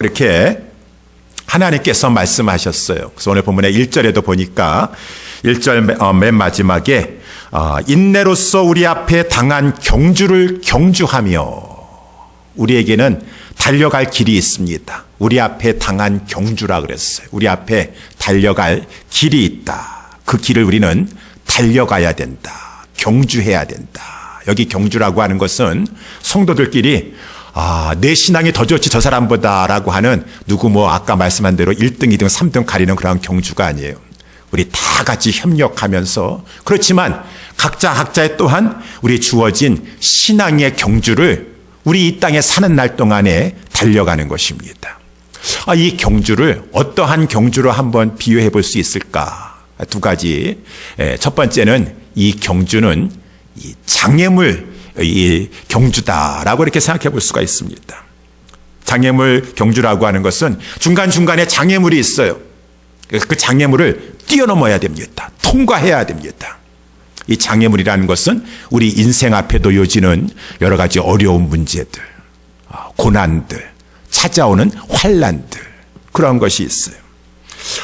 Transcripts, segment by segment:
이렇게 하나님께서 말씀하셨어요. 그래서 오늘 본문의 1절에도 보니까 1절 어, 맨 마지막에 어, 인내로서 우리 앞에 당한 경주를 경주하며 우리에게는 달려갈 길이 있습니다. 우리 앞에 당한 경주라 그랬어요. 우리 앞에 달려갈 길이 있다. 그 길을 우리는 달려가야 된다. 경주해야 된다. 여기 경주라고 하는 것은 성도들끼리 아, 내 신앙이 더 좋지 저 사람보다라고 하는 누구 뭐 아까 말씀한 대로 1등, 2등, 3등 가리는 그런 경주가 아니에요. 우리 다 같이 협력하면서 그렇지만 각자 각자의 또한 우리 주어진 신앙의 경주를 우리 이 땅에 사는 날 동안에 달려가는 것입니다. 아, 이 경주를 어떠한 경주로 한번 비유해 볼 수 있을까? 두 가지. 예, 첫 번째는 이 경주는 이 장애물 이 경주다라고 이렇게 생각해 볼 수가 있습니다. 장애물 경주라고 하는 것은 중간중간에 장애물이 있어요. 그 장애물을 뛰어넘어야 됩니다. 통과해야 됩니다. 이 장애물이라는 것은 우리 인생 앞에 놓여지는 여러 가지 어려운 문제들, 아, 고난들, 찾아오는 환란들 그런 것이 있어요.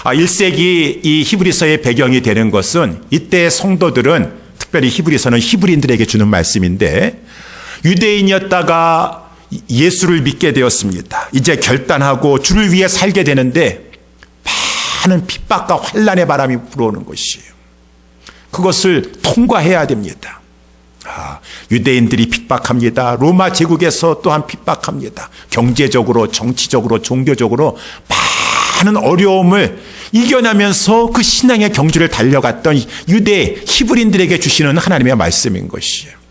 1세기 이 히브리서의 배경이 되는 것은 이때 성도들은 특별히 히브리서는 히브리인들에게 주는 말씀인데 유대인이었다가 예수를 믿게 되었습니다. 이제 결단하고 주를 위해 살게 되는데 많은 핍박과 환란의 바람이 불어오는 것이에요. 그것을 통과해야 됩니다. 아, 유대인들이 핍박합니다. 로마 제국에서 또한 핍박합니다. 경제적으로, 정치적으로, 종교적으로 많은 어려움을 이겨내면서 그 신앙의 경주를 달려갔던 유대 히브리인들에게 주시는 하나님의 말씀인 것이에요.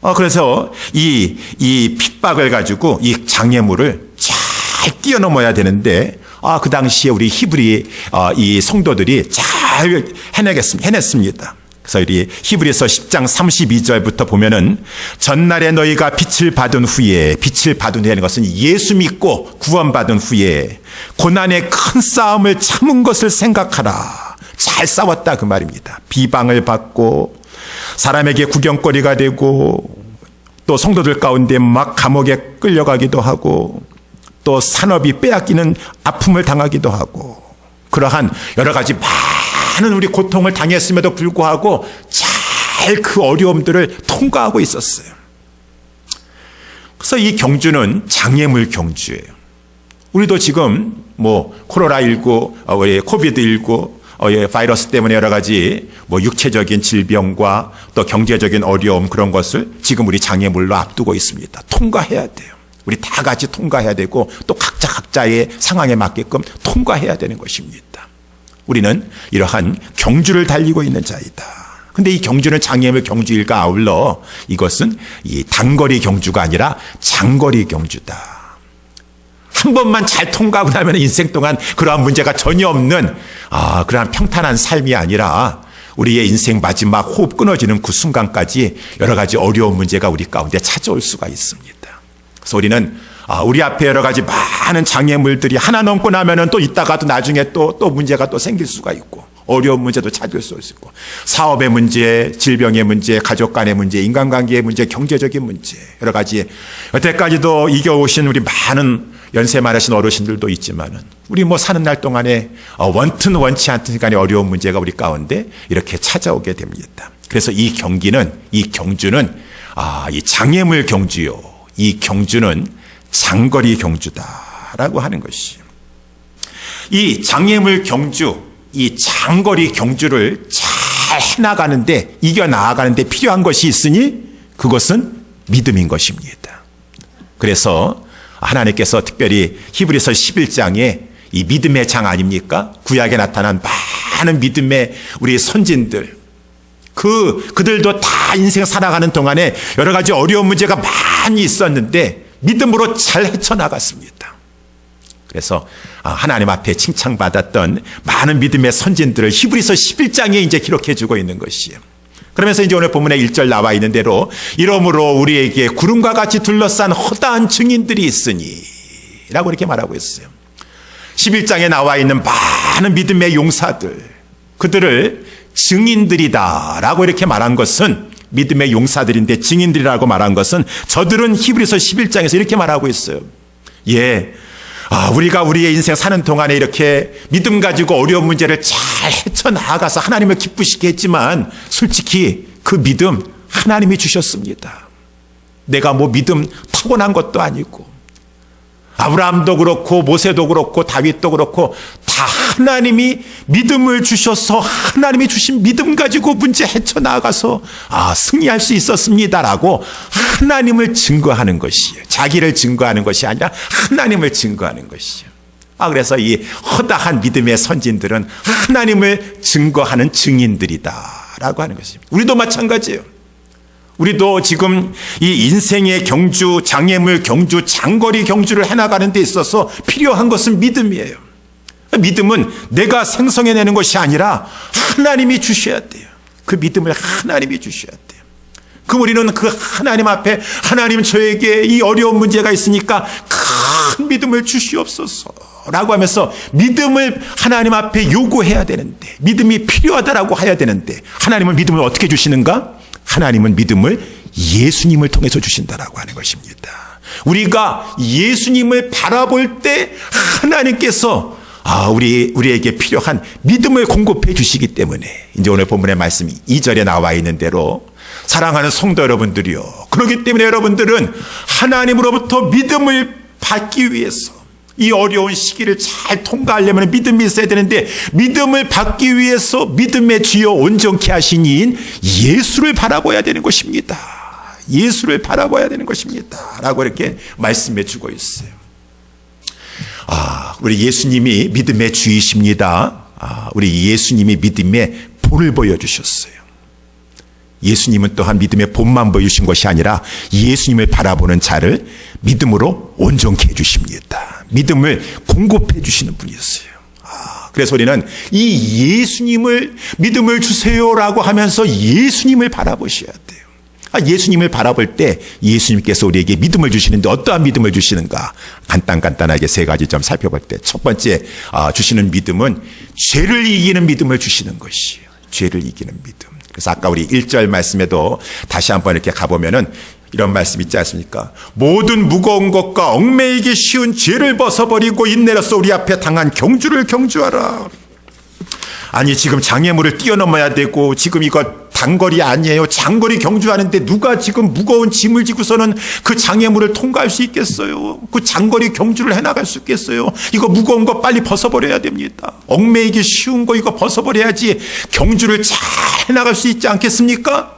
어, 그래서 이, 이 핍박을 가지고 이 장애물을 잘 뛰어넘어야 되는데, 아, 그 당시에 우리 히브리, 어, 이 성도들이 잘 해내겠습니다. 해냈습니다. 그래서 이 히브리서 10장 32절부터 보면은 전날에 너희가 빛을 받은 후에 빛을 받은 후에는 것은 예수 믿고 구원받은 후에 고난의 큰 싸움을 참은 것을 생각하라. 잘 싸웠다 그 말입니다. 비방을 받고 사람에게 구경거리가 되고 또 성도들 가운데 막 감옥에 끌려가기도 하고 또 산업이 빼앗기는 아픔을 당하기도 하고 그러한 여러 가지 많은 우리 고통을 당했음에도 불구하고 잘 그 어려움들을 통과하고 있었어요. 그래서 이 경주는 장애물 경주예요. 우리도 지금 뭐 코로나19, 우리 코비드19 어, 예, 바이러스 때문에 여러 가지 뭐 육체적인 질병과 또 경제적인 어려움 그런 것을 지금 우리 장애물로 앞두고 있습니다. 통과해야 돼요. 우리 다 같이 통과해야 되고 또 각자 각자의 상황에 맞게끔 통과해야 되는 것입니다. 우리는 이러한 경주를 달리고 있는 자이다. 근데 이 경주는 장애물 경주일과 아울러 이것은 이 단거리 경주가 아니라 장거리 경주다. 한 번만 잘 통과하고 나면 인생 동안 그러한 문제가 전혀 없는 아, 그러한 평탄한 삶이 아니라 우리의 인생 마지막 호흡 끊어지는 그 순간까지 여러 가지 어려운 문제가 우리 가운데 찾아올 수가 있습니다. 그래서 우리는 아, 우리 앞에 여러 가지 많은 장애물들이 하나 넘고 나면은 또 있다가도 나중에 또, 또 문제가 또 생길 수가 있고 어려운 문제도 찾을 수 있고 사업의 문제, 질병의 문제, 가족 간의 문제, 인간관계의 문제, 경제적인 문제 여러 가지 여태까지도 이겨오신 우리 많은 연세 많으신 어르신들도 있지만은 우리 뭐 사는 날 동안에 어, 원튼 원치 않든 간에 어려운 문제가 우리 가운데 이렇게 찾아오게 됩니다. 그래서 이 경기는 이 경주는 아, 이 장애물 경주요. 이 경주는 장거리 경주다라고 하는 것이. 이 장애물 경주, 이 장거리 경주를 잘 해나가는데 이겨 나아가는데 필요한 것이 있으니 그것은 믿음인 것입니다. 그래서 하나님께서 특별히 히브리서 11장에 이 믿음의 장 아닙니까? 구약에 나타난 많은 믿음의 우리 선진들. 그, 그들도 다 인생 살아가는 동안에 여러 가지 어려운 문제가 많이 있었는데 믿음으로 잘 헤쳐나갔습니다. 그래서 아, 하나님 앞에 칭찬받았던 많은 믿음의 선진들을 히브리서 11장에 이제 기록해 주고 있는 것이에요. 그러면서 이제 오늘 본문에 1절 나와 있는 대로 이러므로 우리에게 구름과 같이 둘러싼 허다한 증인들이 있으니 라고 이렇게 말하고 있어요. 11장에 나와 있는 많은 믿음의 용사들 그들을 증인들이다 라고 이렇게 말한 것은 믿음의 용사들인데 증인들이라고 말한 것은 저들은 히브리서 11장에서 이렇게 말하고 있어요. 예. 아, 우리가 우리의 인생 사는 동안에 이렇게 믿음 가지고 어려운 문제를 잘 헤쳐나가서 하나님을 기쁘시게 했지만 솔직히 그 믿음 하나님이 주셨습니다. 내가 뭐 믿음 타고난 것도 아니고 아브라함도 그렇고 모세도 그렇고 다윗도 그렇고 다 하나님이 믿음을 주셔서 하나님이 주신 믿음 가지고 문제 헤쳐 나가서 아 승리할 수 있었습니다라고 하나님을 증거하는 것이에요. 자기를 증거하는 것이 아니라 하나님을 증거하는 것이에요. 아 그래서 이 허다한 믿음의 선진들은 하나님을 증거하는 증인들이다라고 하는 것입니다. 우리도 마찬가지예요. 우리도 지금 이 인생의 경주, 장애물 경주, 장거리 경주를 해나가는 데 있어서 필요한 것은 믿음이에요. 믿음은 내가 생성해내는 것이 아니라 하나님이 주셔야 돼요. 그 믿음을 하나님이 주셔야 돼요. 그 우리는 그 하나님 앞에 하나님 저에게 이 어려운 문제가 있으니까 큰 믿음을 주시옵소서. 라고 하면서 믿음을 하나님 앞에 요구해야 되는데 믿음이 필요하다라고 해야 되는데 하나님은 믿음을 어떻게 주시는가? 하나님은 믿음을 예수님을 통해서 주신다라고 하는 것입니다. 우리가 예수님을 바라볼 때 하나님께서 아, 우리, 우리에게 필요한 믿음을 공급해 주시기 때문에 이제 오늘 본문의 말씀이 2절에 나와 있는 대로 사랑하는 성도 여러분들이요. 그렇기 때문에 여러분들은 하나님으로부터 믿음을 받기 위해서 이 어려운 시기를 잘 통과하려면 믿음이 있어야 되는데 믿음을 받기 위해서 믿음의 주여 온전케 하신 이인 예수를 바라봐야 되는 것입니다. 예수를 바라봐야 되는 것입니다. 라고 이렇게 말씀해 주고 있어요. 아, 우리 예수님이 믿음의 주이십니다. 아, 우리 예수님이 믿음의 본을 보여주셨어요. 예수님은 또한 믿음의 본만 보여주신 것이 아니라 예수님을 바라보는 자를 믿음으로 온전케 해주십니다. 믿음을 공급해 주시는 분이었어요. 아, 그래서 우리는 이 예수님을 믿음을 주세요라고 하면서 예수님을 바라보셔야 돼요. 아, 예수님을 바라볼 때 예수님께서 우리에게 믿음을 주시는데 어떠한 믿음을 주시는가? 간단간단하게 세 가지 좀 살펴볼 때 첫 번째 아, 주시는 믿음은 죄를 이기는 믿음을 주시는 것이에요. 죄를 이기는 믿음. 그래서 아까 우리 1절 말씀에도 다시 한번 이렇게 가보면은 이런 말씀 있지 않습니까? 모든 무거운 것과 얽매이기 쉬운 죄를 벗어버리고 인내로서 우리 앞에 당한 경주를 경주하라. 아니 지금 장애물을 뛰어넘어야 되고 지금 이거 단거리 아니에요. 장거리 경주하는데 누가 지금 무거운 짐을 지고서는 그 장애물을 통과할 수 있겠어요? 그 장거리 경주를 해나갈 수 있겠어요? 이거 무거운 거 빨리 벗어버려야 됩니다. 얽매이기 쉬운 거 이거 벗어버려야지 경주를 잘 해나갈 수 있지 않겠습니까?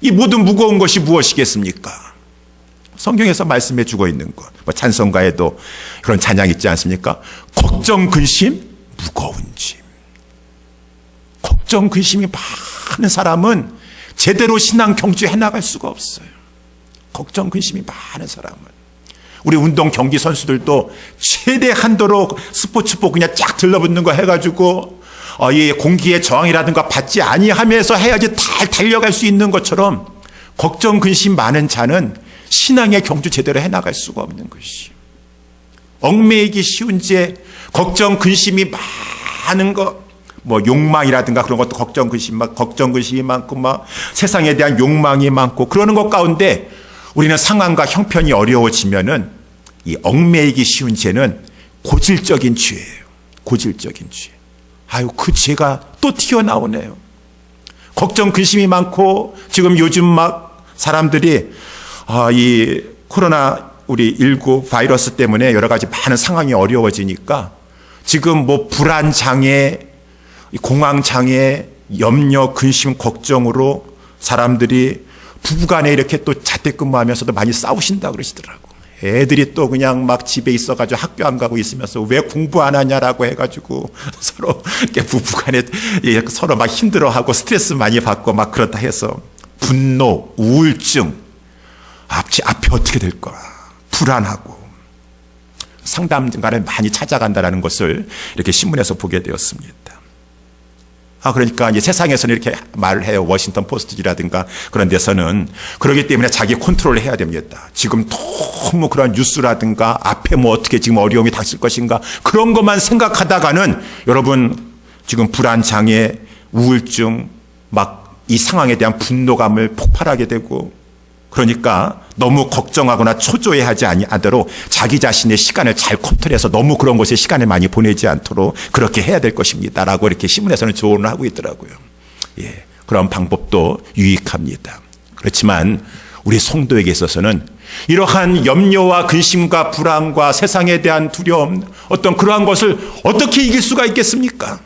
이 모든 무거운 것이 무엇이겠습니까? 성경에서 말씀해 주고 있는 것. 뭐 찬송가에도 그런 찬양 있지 않습니까? 걱정, 근심, 무거운 짐. 걱정, 근심이 많은 사람은 제대로 신앙 경주해 나갈 수가 없어요. 걱정, 근심이 많은 사람은. 우리 운동 경기 선수들도 최대 한도로 스포츠복 그냥 쫙 들러붙는 거 해가지고 어, 이 공기의 저항이라든가 받지 아니하면서 해야지 잘 달려갈 수 있는 것처럼 걱정 근심 많은 자는 신앙의 경주 제대로 해나갈 수가 없는 것이. 얽매이기 쉬운 죄, 걱정 근심이 많은 것, 뭐 욕망이라든가 그런 것도 걱정 근심 막 걱정 근심이 많고 막 세상에 대한 욕망이 많고 그러는 것 가운데 우리는 상황과 형편이 어려워지면은 이 얽매이기 쉬운 죄는 고질적인 죄예요. 고질적인 죄. 아유, 그 죄가 또 튀어나오네요. 걱정, 근심이 많고, 지금 요즘 막 사람들이, 아, 이 코로나 우리 19 바이러스 때문에 여러 가지 많은 상황이 어려워지니까 지금 뭐 불안 장애, 공황 장애, 염려, 근심, 걱정으로 사람들이 부부간에 이렇게 또 자택근무하면서도 많이 싸우신다 그러시더라고. 애들이 또 그냥 막 집에 있어가지고 학교 안 가고 있으면서 왜 공부 안 하냐라고 해가지고 서로 이렇게 부부간에 서로 막 힘들어하고 스트레스 많이 받고 막 그렇다 해서 분노, 우울증, 앞이 앞에 어떻게 될 거야 불안하고 상담가를 많이 찾아간다라는 것을 이렇게 신문에서 보게 되었습니다. 아, 그러니까 이제 세상에서는 이렇게 말을 해요. 워싱턴 포스트지라든가 그런 데서는. 그러기 때문에 자기 컨트롤을 해야 됩니다. 지금 너무 그런 뉴스라든가 앞에 뭐 어떻게 지금 어려움이 닥칠 것인가 그런 것만 생각하다가는 여러분 지금 불안, 장애, 우울증 막 이 상황에 대한 분노감을 폭발하게 되고 그러니까 너무 걱정하거나 초조해하지 아니하도록 자기 자신의 시간을 잘 컨트롤해서 너무 그런 곳에 시간을 많이 보내지 않도록 그렇게 해야 될 것입니다라고 이렇게 신문에서는 조언을 하고 있더라고요. 예, 그런 방법도 유익합니다. 그렇지만 우리 성도에게 있어서는 이러한 염려와 근심과 불안과 세상에 대한 두려움, 어떤 그러한 것을 어떻게 이길 수가 있겠습니까?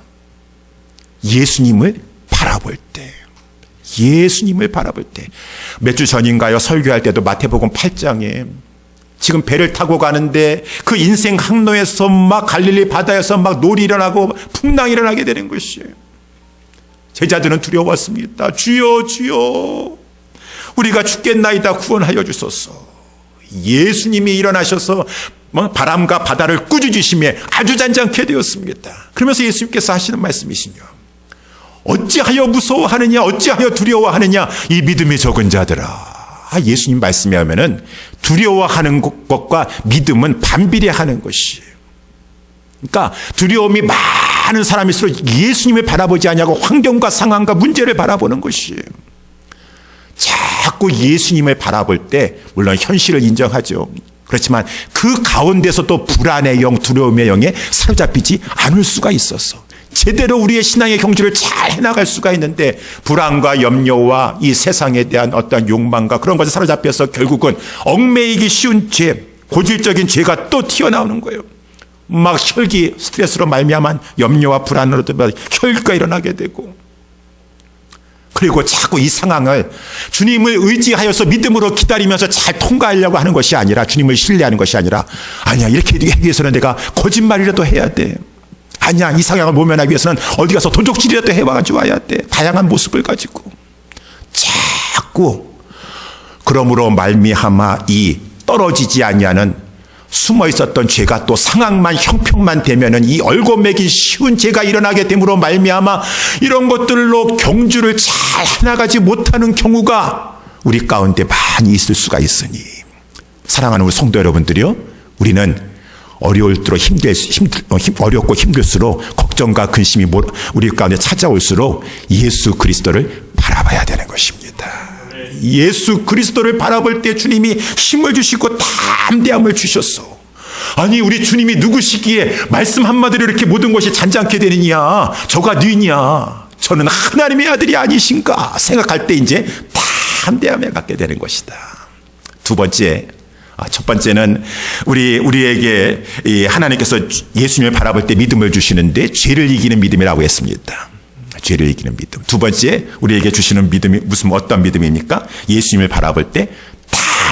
예수님을 바라볼 때. 예수님을 바라볼 때. 몇 주 전인가요? 설교할 때도 마태복음 8장에 지금 배를 타고 가는데 그 인생 항로에서 막 갈릴리 바다에서 막 놀이 일어나고 풍랑이 일어나게 되는 것이에요. 제자들은 두려웠습니다. 주여, 주여. 우리가 죽겠나이다 구원하여 주소서. 예수님이 일어나셔서 뭐 바람과 바다를 꾸짖으심에 아주 잔잔케 되었습니다. 그러면서 예수님께서 하시는 말씀이시뇨. 어찌하여 무서워하느냐, 어찌하여 두려워하느냐, 이 믿음이 적은 자들아. 아, 예수님 말씀에 하면은 두려워하는 것과 믿음은 반비례하는 것이에요. 그러니까 두려움이 많은 사람일수록 예수님을 바라보지 않냐고 환경과 상황과 문제를 바라보는 것이에요. 자꾸 예수님을 바라볼 때 물론 현실을 인정하죠. 그렇지만 그 가운데서 또 불안의 영, 두려움의 영에 사로잡히지 않을 수가 있었어. 제대로 우리의 신앙의 경주를 잘 해나갈 수가 있는데 불안과 염려와 이 세상에 대한 어떤 욕망과 그런 것에 사로잡혀서 결국은 얽매이기 쉬운 죄, 고질적인 죄가 또 튀어나오는 거예요. 막 혈기, 스트레스로 말미암은 염려와 불안으로 혈기가 일어나게 되고 그리고 자꾸 이 상황을 주님을 의지하여서 믿음으로 기다리면서 잘 통과하려고 하는 것이 아니라 주님을 신뢰하는 것이 아니라 아니야 이렇게 하기 위해서는 내가 거짓말이라도 해야 돼. 아니야 이 상황을 모면하기 위해서는 어디 가서 도적질이라도 해와가지고 와야 돼. 다양한 모습을 가지고 자꾸 그러므로 말미암아 이 떨어지지 아니하는 숨어 있었던 죄가 또 상황만 형평만 되면은 이 얼고매기 쉬운 죄가 일어나게 됨으로 말미암아 이런 것들로 경주를 잘 해나가지 못하는 경우가 우리 가운데 많이 있을 수가 있으니 사랑하는 우리 성도 여러분들이요 우리는 어려울수록 힘들, 힘들 어렵고 힘들수록 걱정과 근심이 우리 가운데 찾아올수록 예수 그리스도를 바라봐야 되는 것입니다. 예수 그리스도를 바라볼 때 주님이 힘을 주시고 담대함을 주셨어. 아니 우리 주님이 누구시기에 말씀 한마디로 이렇게 모든 것이 잔잔케 되느냐 저가 뉘냐 저는 하나님의 아들이 아니신가 생각할 때 이제 담대함을 갖게 되는 것이다. 두 번째 아, 첫 번째는 우리 우리에게 하나님께서 예수님을 바라볼 때 믿음을 주시는데 죄를 이기는 믿음이라고 했습니다. 죄를 이기는 믿음. 두 번째 우리에게 주시는 믿음이 무슨 어떤 믿음입니까? 예수님을 바라볼 때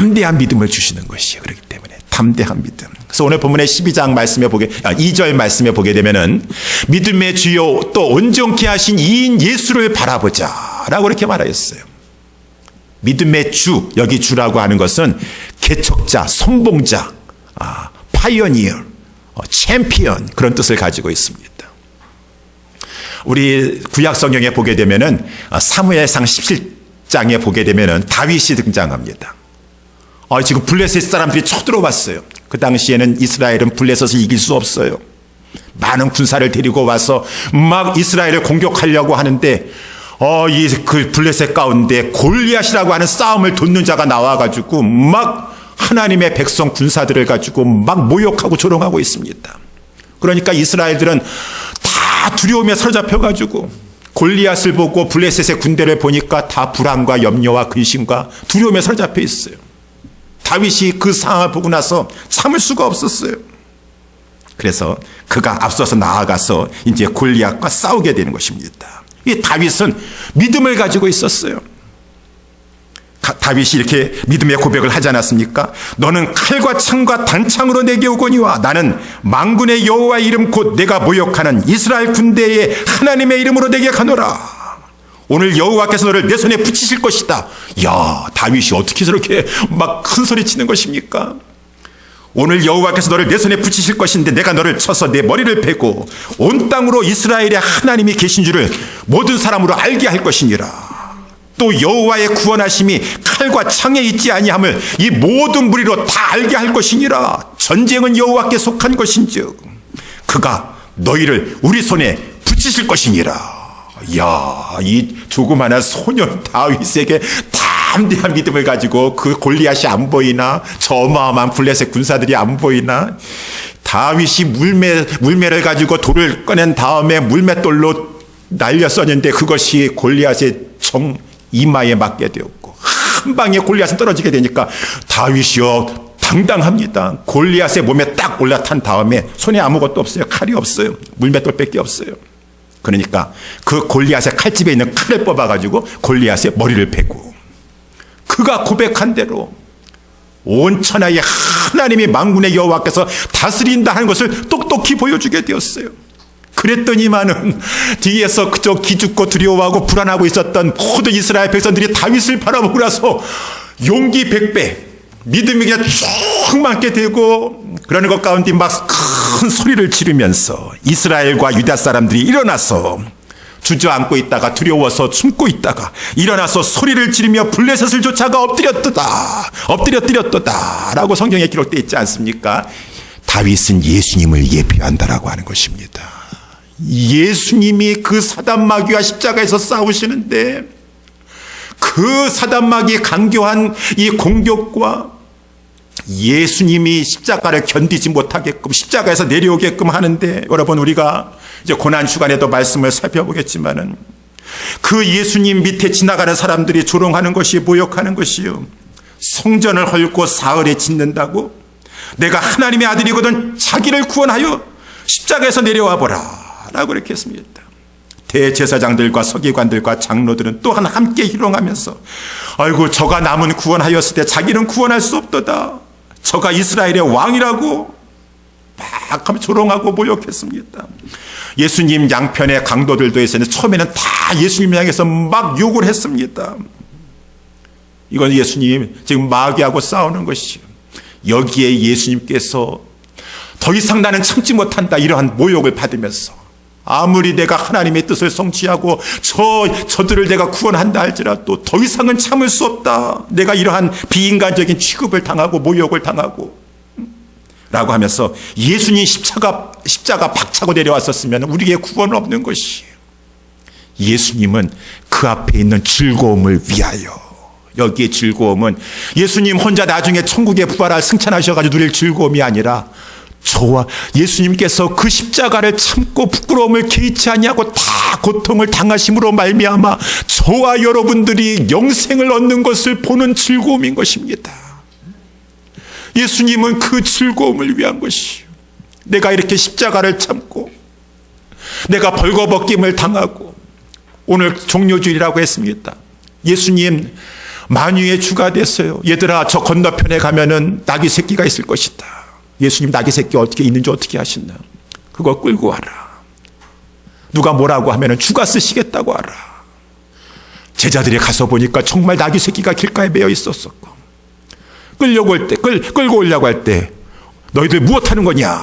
담대한 믿음을 주시는 것이에요. 그렇기 때문에 담대한 믿음. 그래서 오늘 본문의 12장 말씀에 보게 아, 2절 말씀에 보게 되면은 믿음의 주요 또 온전케 하신 이인 예수를 바라보자라고 이렇게 말하였어요. 믿음의 주 여기 주라고 하는 것은 개척자, 선봉자, 아, 파이어니어, 어, 챔피언 그런 뜻을 가지고 있습니다. 우리 구약 성경에 보게 되면은 어, 사무엘상 17장에 보게 되면은 다윗이 등장합니다. 어, 지금 블레셋 사람들이 쳐들어왔어요. 그 당시에는 이스라엘은 블레셋을 이길 수 없어요. 많은 군사를 데리고 와서 막 이스라엘을 공격하려고 하는데 어, 이 그 블레셋 가운데 골리앗이라고 하는 싸움을 돕는 자가 나와가지고 막 하나님의 백성 군사들을 가지고 막 모욕하고 조롱하고 있습니다. 그러니까 이스라엘들은 다 두려움에 사로잡혀가지고 골리앗을 보고 블레셋의 군대를 보니까 다 불안과 염려와 근심과 두려움에 사로잡혀 있어요. 다윗이 그 상황을 보고 나서 참을 수가 없었어요. 그래서 그가 앞서서 나아가서 이제 골리앗과 싸우게 되는 것입니다. 이 다윗은 믿음을 가지고 있었어요. 다윗이 이렇게 믿음의 고백을 하지 않았습니까? 너는 칼과 창과 단창으로 내게 오거니와 나는 망군의 여호와 이름 곧 내가 모욕하는 이스라엘 군대의 하나님의 이름으로 내게 가노라. 오늘 여호와께서 너를 내 손에 붙이실 것이다. 야, 다윗이 어떻게 저렇게 막 큰 소리 치는 것입니까? 오늘 여호와께서 너를 내 손에 붙이실 것인데 내가 너를 쳐서 내 머리를 베고 온 땅으로 이스라엘의 하나님이 계신 줄을 모든 사람으로 알게 할 것이니라. 또 여호와의 구원하심이 칼과 창에 있지 아니함을 이 모든 무리로 다 알게 할 것이니라. 전쟁은 여호와께 속한 것인즉 그가 너희를 우리 손에 붙이실 것이니라. 야, 이 조그마한 소년 다윗에게 담대한 믿음을 가지고 그 골리앗이 안 보이나 저 어마어마한 블레셋 군사들이 안 보이나 다윗이 물매 물매를 가지고 돌을 꺼낸 다음에 물맷돌로 날려 썼는데 그것이 골리앗의 정 이마에 맞게 되었고 한 방에 골리앗은 떨어지게 되니까 다윗이요 당당합니다. 골리앗의 몸에 딱 올라탄 다음에 손에 아무것도 없어요. 칼이 없어요. 물맷돌밖에 없어요. 그러니까 그 골리앗의 칼집에 있는 칼을 뽑아가지고 골리앗의 머리를 베고 그가 고백한 대로 온 천하에 하나님이 망군의 여호와께서 다스린다 하는 것을 똑똑히 보여주게 되었어요. 그랬더니만은 뒤에서 그저 기죽고 두려워하고 불안하고 있었던 모든 이스라엘 백성들이 다윗을 바라보고 나서 용기 백배 믿음이 그냥 쭉 많게 되고 그러는 것 가운데 막 큰 소리를 지르면서 이스라엘과 유다 사람들이 일어나서 주저앉고 있다가 두려워서 숨고 있다가 일어나서 소리를 지르며 블레셋을 쫓아가 엎드렸도다. 엎드렸드렸도다. 라고 성경에 기록되어 있지 않습니까? 다윗은 예수님을 예표한다라고 하는 것입니다. 예수님이 그 사단 마귀와 십자가에서 싸우시는데 그 사단 마귀 강교한 이 공격과 예수님이 십자가를 견디지 못하게끔 십자가에서 내려오게끔 하는데 여러분 우리가 이제 고난 주간에도 말씀을 살펴보겠지만은 그 예수님 밑에 지나가는 사람들이 조롱하는 것이 모욕하는 것이요 성전을 헐고 사흘에 짓는다고 내가 하나님의 아들이거든 자기를 구원하여 십자가에서 내려와 보라 라고 그렇게 했습니다. 대제사장들과 서기관들과 장로들은 또한 함께 희롱하면서 아이고 저가 남은 구원하였을 때 자기는 구원할 수 없도다. 저가 이스라엘의 왕이라고 막 조롱하고 모욕했습니다. 예수님 양편의 강도들도 있었는데 처음에는 다 예수님 향해서 막 욕을 했습니다. 이건 예수님 지금 마귀하고 싸우는 것이요. 여기에 예수님께서 더 이상 나는 참지 못한다 이러한 모욕을 받으면서 아무리 내가 하나님의 뜻을 성취하고 저 저들을 내가 구원한다 할지라도 더 이상은 참을 수 없다. 내가 이러한 비인간적인 취급을 당하고 모욕을 당하고 라고 하면서 예수님 십자가 십자가 박차고 내려왔었으면 우리에게 구원 없는 것이에요. 예수님은 그 앞에 있는 즐거움을 위하여 여기에 즐거움은 예수님 혼자 나중에 천국에 부활할 승천하셔가지고 누릴 즐거움이 아니라 저와 예수님께서 그 십자가를 참고 부끄러움을 개의치 아니하고 다 고통을 당하심으로 말미암아 저와 여러분들이 영생을 얻는 것을 보는 즐거움인 것입니다. 예수님은 그 즐거움을 위한 것이요. 내가 이렇게 십자가를 참고 내가 벌거벗김을 당하고 오늘 종료주일이라고 했습니다. 예수님 만유의 주가 됐어요. 얘들아 저 건너편에 가면은 낙이 새끼가 있을 것이다. 예수님 낙이 새끼 어떻게 있는지 어떻게 하시나. 그거 끌고 와라. 누가 뭐라고 하면은 주가 쓰시겠다고 하라. 제자들이 가서 보니까 정말 낙이 새끼가 길가에 매여 있었었고. 끌려고 올 때, 끌, 끌고 오려고 할 때, 너희들 무엇 하는 거냐?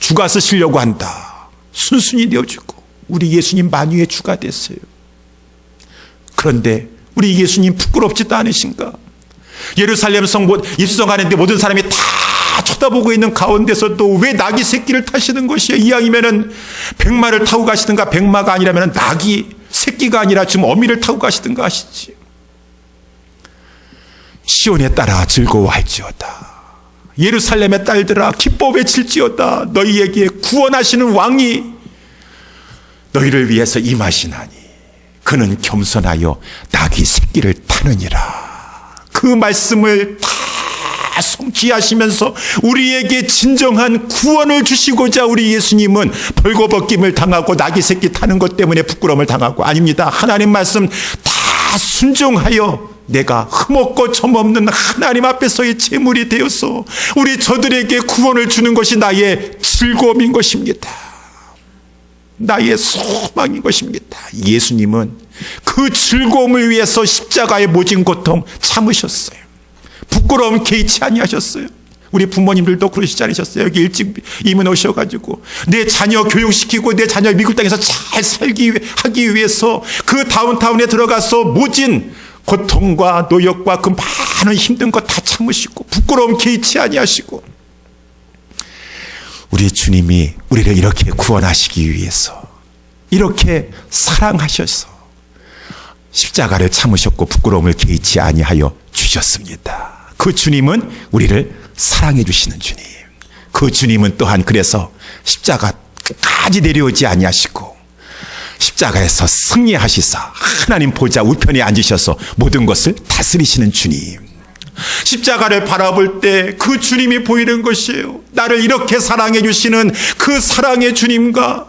주가 쓰시려고 한다. 순순히 내어주고, 우리 예수님 만유의 주가 됐어요. 그런데, 우리 예수님 부끄럽지도 않으신가? 예루살렘 성 입성 하는데 모든 사람이 다 쳐다보고 있는 가운데서도 왜 낙이 새끼를 타시는 것이에요? 이왕이면은 백마를 타고 가시든가 백마가 아니라면 낙이 새끼가 아니라 지금 어미를 타고 가시든가 하시지. 시온에 따라 즐거워할지어다. 예루살렘의 딸들아 기뻐 외칠지어다. 너희에게 구원하시는 왕이 너희를 위해서 임하시나니 그는 겸손하여 낙이 새끼를 타느니라. 그 말씀을 다 성취하시면서 우리에게 진정한 구원을 주시고자 우리 예수님은 벌거벗김을 당하고 낙이 새끼 타는 것 때문에 부끄러움을 당하고 아닙니다. 하나님 말씀 다 순종하여 내가 흠없고 점없는 하나님 앞에서의 제물이 되어서 우리 저들에게 구원을 주는 것이 나의 즐거움인 것입니다. 나의 소망인 것입니다. 예수님은 그 즐거움을 위해서 십자가의 모진 고통 참으셨어요. 부끄러움 개의치 아니하셨어요. 우리 부모님들도 그러시지 않으셨어요. 여기 일찍 이민 오셔가지고 내 자녀 교육시키고 내 자녀 미국 땅에서 잘 살기 하기 위해서 그 다운타운에 들어가서 모진 고통과 노역과 그 많은 힘든 것 다 참으시고 부끄러움 개의치 아니하시고 우리 주님이 우리를 이렇게 구원하시기 위해서 이렇게 사랑하셔서 십자가를 참으셨고 부끄러움을 개의치 아니하여 주셨습니다. 그 주님은 우리를 사랑해 주시는 주님. 그 주님은 또한 그래서 십자가까지 내려오지 아니하시고 십자가에서 승리하시사 하나님 보좌 우편에 앉으셔서 모든 것을 다스리시는 주님. 십자가를 바라볼 때 그 주님이 보이는 것이에요. 나를 이렇게 사랑해 주시는 그 사랑의 주님과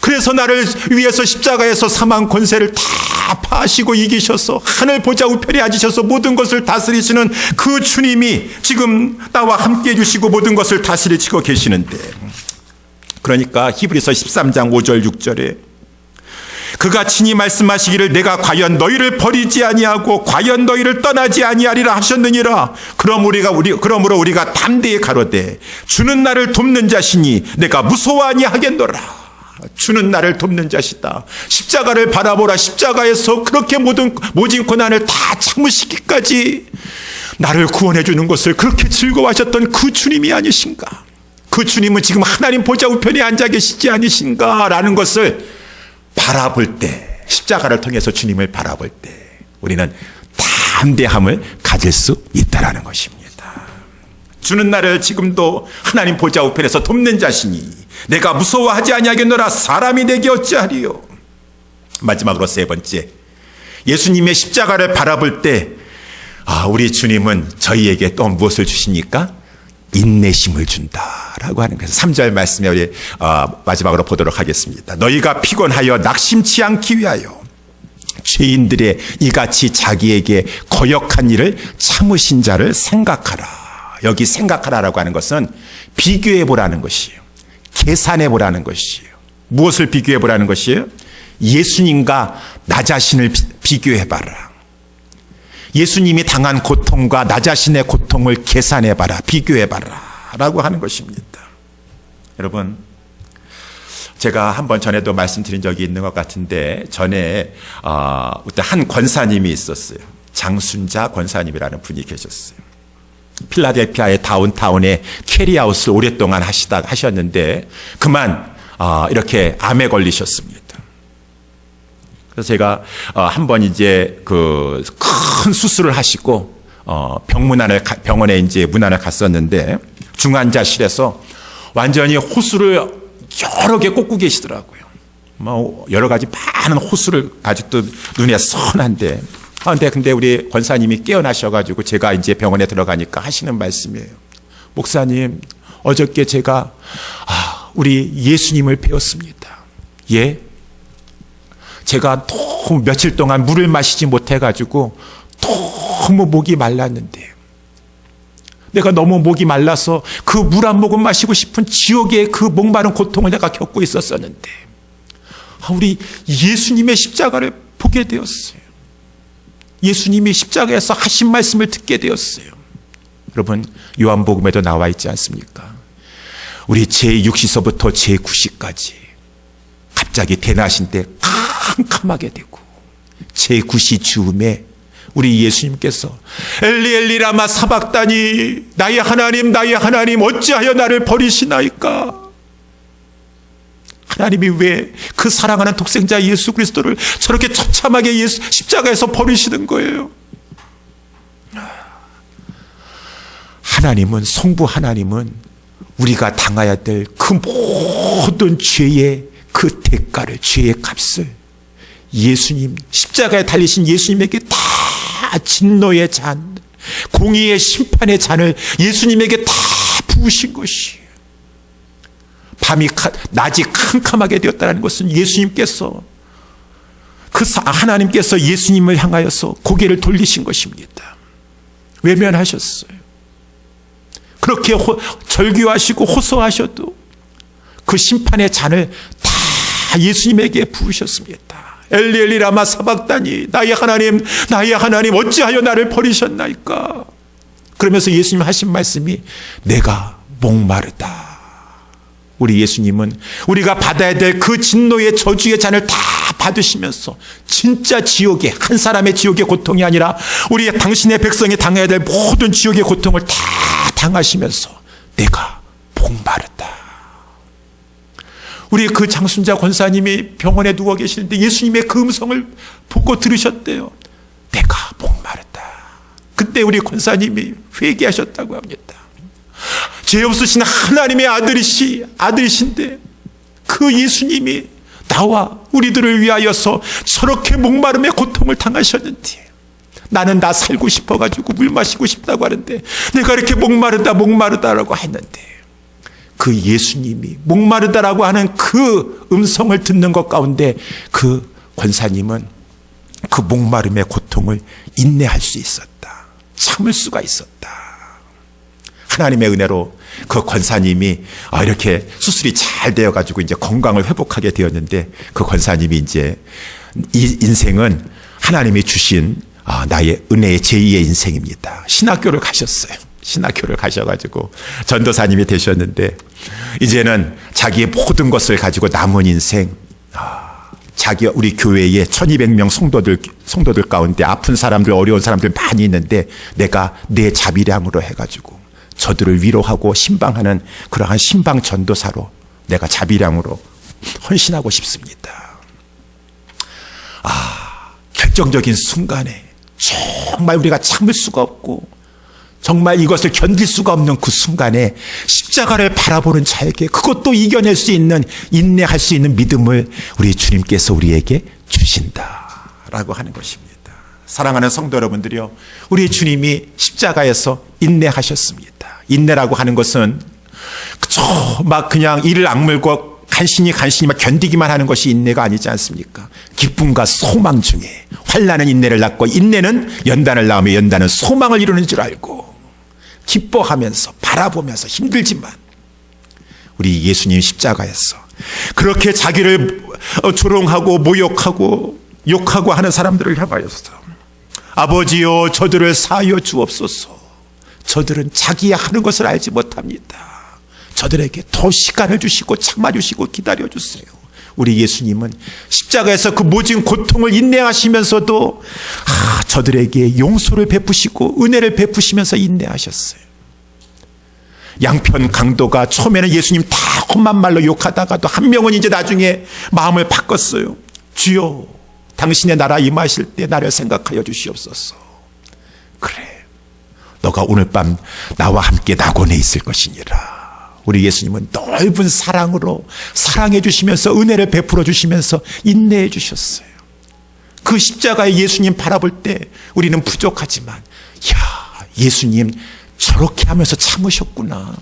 그래서 나를 위해서 십자가에서 사망 권세를 다 파시고 이기셔서 하늘 보좌 우편에 앉으셔서 모든 것을 다스리시는 그 주님이 지금 나와 함께 해주시고 모든 것을 다스리시고 계시는데 그러니까 히브리서 13장 5절 6절에 그가 친히 말씀하시기를 내가 과연 너희를 버리지 아니하고 과연 너희를 떠나지 아니하리라 하셨느니라. 그럼 우리가 우리 그러므로 우리가 담대히 가로되 주는 나를 돕는 자시니 내가 무서워하니 하겠노라. 주는 나를 돕는 자시다. 십자가를 바라보라. 십자가에서 그렇게 모든 모진 고난을 다 참으시기까지 나를 구원해 주는 것을 그렇게 즐거워하셨던 그 주님이 아니신가? 그 주님은 지금 하나님 보좌 우편에 앉아 계시지 아니신가라는 것을 바라볼 때, 십자가를 통해서 주님을 바라볼 때, 우리는 담대함을 가질 수 있다라는 것입니다. 주는 나를 지금도 하나님 보좌 우편에서 돕는 자시니 내가 무서워하지 아니하겠노라 사람이 내게 어찌하리요. 마지막으로 세 번째, 예수님의 십자가를 바라볼 때, 아, 우리 주님은 저희에게 또 무엇을 주시니까? 인내심을 준다 라고 하는 거예요. 3절 말씀에 우리 어, 마지막으로 보도록 하겠습니다. 너희가 피곤하여 낙심치 않기 위하여 죄인들의 이같이 자기에게 거역한 일을 참으신 자를 생각하라. 여기 생각하라라고 하는 것은 비교해 보라는 것이에요. 계산해 보라는 것이에요. 무엇을 비교해 보라는 것이에요? 예수님과 나 자신을 비교해 봐라. 예수님이 당한 고통과 나 자신의 고통을 계산해 봐라, 비교해 봐라. 라고 하는 것입니다. 여러분, 제가 한 번 전에도 말씀드린 적이 있는 것 같은데, 전에, 어, 한 권사님이 있었어요. 장순자 권사님이라는 분이 계셨어요. 필라델피아의 다운타운에 캐리아웃을 오랫동안 하시다, 하셨는데, 그만, 어, 이렇게 암에 걸리셨습니다. 그래서 제가 어, 한번 이제 그 큰 수술을 하시고 어, 병문안을 병원에 이제 문안을 갔었는데 중환자실에서 완전히 호수를 여러 개 꽂고 계시더라고요. 뭐 여러 가지 많은 호수를 아직도 눈에 선한데 아, 근데 근데 우리 권사님이 깨어나셔가지고 제가 이제 병원에 들어가니까 하시는 말씀이에요. 목사님 어저께 제가 아, 우리 예수님을 배웠습니다. 예? 제가 너무 며칠 동안 물을 마시지 못해가지고 너무 목이 말랐는데 내가 너무 목이 말라서 그 물 한 모금 마시고 싶은 지옥의 그 목마른 고통을 내가 겪고 있었었는데 아, 우리 예수님의 십자가를 보게 되었어요. 예수님이 십자가에서 하신 말씀을 듣게 되었어요. 여러분 요한복음에도 나와 있지 않습니까? 우리 제6시서부터 제9시까지 갑자기 대나신 때 캄캄하게 되고 제9시 즈음에 우리 예수님께서 엘리 엘리 라마 사박다니 나의 하나님 나의 하나님 어찌하여 나를 버리시나이까? 하나님이 왜 그 사랑하는 독생자 예수 그리스도를 저렇게 처참하게 예수, 십자가에서 버리시는 거예요? 하나님은 성부 하나님은 우리가 당해야 될 그 모든 죄의 그 대가를 죄의 값을 예수님 십자가에 달리신 예수님에게 다 진노의 잔, 공의의 심판의 잔을 예수님에게 다 부으신 것이 밤이 낮이 캄캄하게 되었다는 것은 예수님께서 그 하나님께서 예수님을 향하여서 고개를 돌리신 것입니다. 외면하셨어요. 그렇게 호, 절규하시고 호소하셔도 그 심판의 잔을 다 예수님에게 부으셨습니다. 엘리 엘리 라마 사박다니 나의 하나님 나의 하나님 어찌하여 나를 버리셨나이까? 그러면서 예수님 하신 말씀이 내가 목마르다. 우리 예수님은 우리가 받아야 될 그 진노의 저주의 잔을 다 받으시면서 진짜 지옥의 한 사람의 지옥의 고통이 아니라 우리 당신의 백성이 당해야 될 모든 지옥의 고통을 다 당하시면서 내가 목마르다 우리 그 장순자 권사님이 병원에 누워 계시는데 예수님의 그 음성을 보고 들으셨대요. 내가 목마르다. 그때 우리 권사님이 회개하셨다고 합니다. 죄 없으신 하나님의 아들이시, 아들이신데 그 예수님이 나와 우리들을 위하여서 저렇게 목마름의 고통을 당하셨는데 나는 나 살고 싶어가지고 물 마시고 싶다고 하는데 내가 이렇게 목마르다, 목마르다라고 했는데 그 예수님이 목마르다라고 하는 그 음성을 듣는 것 가운데 그 권사님은 그 목마름의 고통을 인내할 수 있었다. 참을 수가 있었다. 하나님의 은혜로 그 권사님이 아, 이렇게 수술이 잘 되어가지고 이제 건강을 회복하게 되었는데 그 권사님이 이제 이 인생은 하나님이 주신 아, 나의 은혜의 제2의 인생입니다. 신학교를 가셨어요. 신학교를 가셔가지고 전도사님이 되셨는데 이제는 자기의 모든 것을 가지고 남은 인생 아, 자기 우리 교회에 1200명 성도들 성도들 가운데 아픈 사람들 어려운 사람들 많이 있는데 내가 내 자비량으로 해 가지고 저들을 위로하고 신방하는 그러한 신방 전도사로 내가 자비량으로 헌신하고 싶습니다. 아 결정적인 순간에 정말 우리가 참을 수가 없고 정말 이것을 견딜 수가 없는 그 순간에 십자가를 바라보는 자에게 그것도 이겨낼 수 있는 인내할 수 있는 믿음을 우리 주님께서 우리에게 주신다라고 하는 것입니다. 사랑하는 성도 여러분들이요. 우리 주님이 십자가에서 인내하셨습니다. 인내라고 하는 것은 그저 막 그냥 이를 악물고 간신히 간신히 막 견디기만 하는 것이 인내가 아니지 않습니까? 기쁨과 소망 중에 환란은 인내를 낳고 인내는 연단을 낳으며 연단은 소망을 이루는 줄 알고 기뻐하면서 바라보면서 힘들지만 우리 예수님 십자가에서 그렇게 자기를 조롱하고 모욕하고 욕하고 하는 사람들을 향하여서 아버지요 저들을 사하여 주옵소서 저들은 자기 하는 것을 알지 못합니다. 저들에게 더 시간을 주시고 참아 주시고 기다려 주세요. 우리 예수님은 십자가에서 그 모진 고통을 인내하시면서도 아, 저들에게 용서를 베푸시고 은혜를 베푸시면서 인내하셨어요. 양편 강도가 처음에는 예수님 다 험한 말로 욕하다가도 한 명은 이제 나중에 마음을 바꿨어요. 주여, 당신의 나라 임하실 때 나를 생각하여 주시옵소서. 그래, 너가 오늘 밤 나와 함께 낙원에 있을 것이니라. 우리 예수님은 넓은 사랑으로 사랑해 주시면서 은혜를 베풀어 주시면서 인내해 주셨어요. 그 십자가의 예수님 바라볼 때 우리는 부족하지만, 야, 예수님 저렇게 하면서 참으셨구나.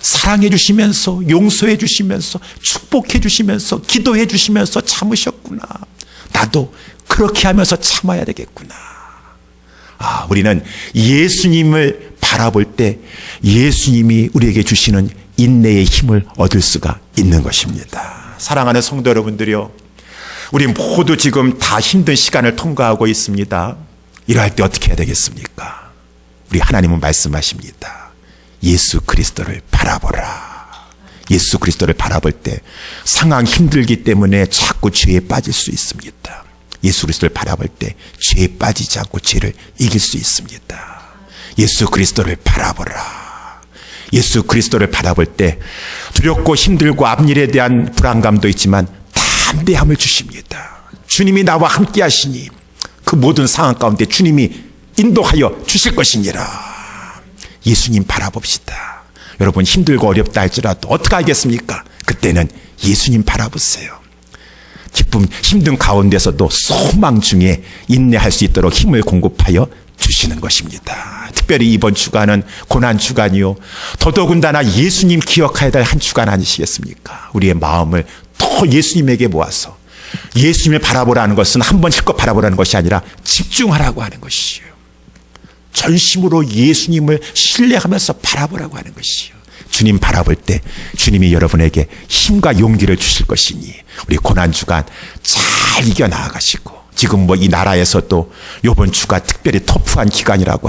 사랑해 주시면서, 용서해 주시면서, 축복해 주시면서, 기도해 주시면서 참으셨구나. 나도 그렇게 하면서 참아야 되겠구나. 아, 우리는 예수님을 바라볼 때 예수님이 우리에게 주시는 인내의 힘을 얻을 수가 있는 것입니다. 사랑하는 성도 여러분들이요. 우리 모두 지금 다 힘든 시간을 통과하고 있습니다. 이러할 때 어떻게 해야 되겠습니까? 우리 하나님은 말씀하십니다. 예수 그리스도를 바라보라. 예수 그리스도를 바라볼 때 상황 힘들기 때문에 자꾸 죄에 빠질 수 있습니다. 예수 그리스도를 바라볼 때 죄에 빠지지 않고 죄를 이길 수 있습니다. 예수 그리스도를 바라보라. 예수 그리스도를 바라볼 때 두렵고 힘들고 앞일에 대한 불안감도 있지만 담대함을 주십니다. 주님이 나와 함께 하시니 그 모든 상황 가운데 주님이 인도하여 주실 것이니라. 예수님 바라봅시다. 여러분 힘들고 어렵다 할지라도 어떻게 하겠습니까? 그때는 예수님 바라보세요. 기쁨, 힘든 가운데서도 소망 중에 인내할 수 있도록 힘을 공급하여 주시는 것입니다. 특별히 이번 주간은 고난 주간이요. 더더군다나 예수님 기억해야 될 한 주간 아니시겠습니까? 우리의 마음을 더 예수님에게 모아서 예수님을 바라보라는 것은 한 번 실컷 바라보라는 것이 아니라 집중하라고 하는 것이요. 전심으로 예수님을 신뢰하면서 바라보라고 하는 것이요. 주님 바라볼 때 주님이 여러분에게 힘과 용기를 주실 것이니 우리 고난 주간 잘 이겨 나아가시고 지금 뭐 이 나라에서도 요번 주가 특별히 터프한 기간이라고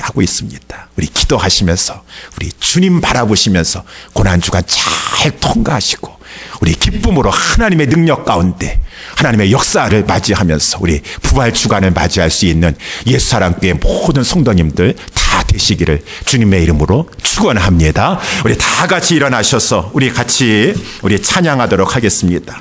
하고 있습니다. 우리 기도하시면서 우리 주님 바라보시면서 고난 주간 잘 통과하시고 우리 기쁨으로 하나님의 능력 가운데 하나님의 역사를 맞이하면서 우리 부활 주간을 맞이할 수 있는 예수 사랑교회 모든 성도님들 다 되시기를 주님의 이름으로 축원합니다. 우리 다 같이 일어나셔서 우리 같이 우리 찬양하도록 하겠습니다.